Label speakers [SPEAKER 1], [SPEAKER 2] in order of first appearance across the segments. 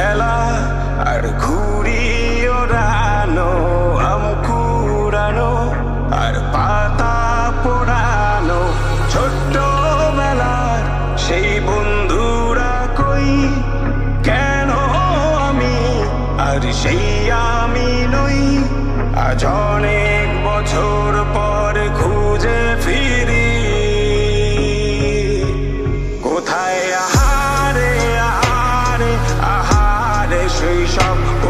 [SPEAKER 1] আর ঘুড়ি ওড়ানো, আম কুড়ানো, আর পাতা পোড়ানো। ছোট্ট বেলার সেই বন্ধুরা কই? কেন আমি আর সেই আমি নই? আজ অনেক বছর আহারে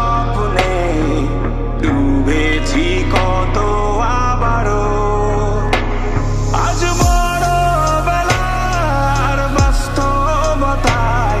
[SPEAKER 1] স্বপ্নে ডুবেছি কত আবারও। আজ বড় বেলার বাস্তবতায়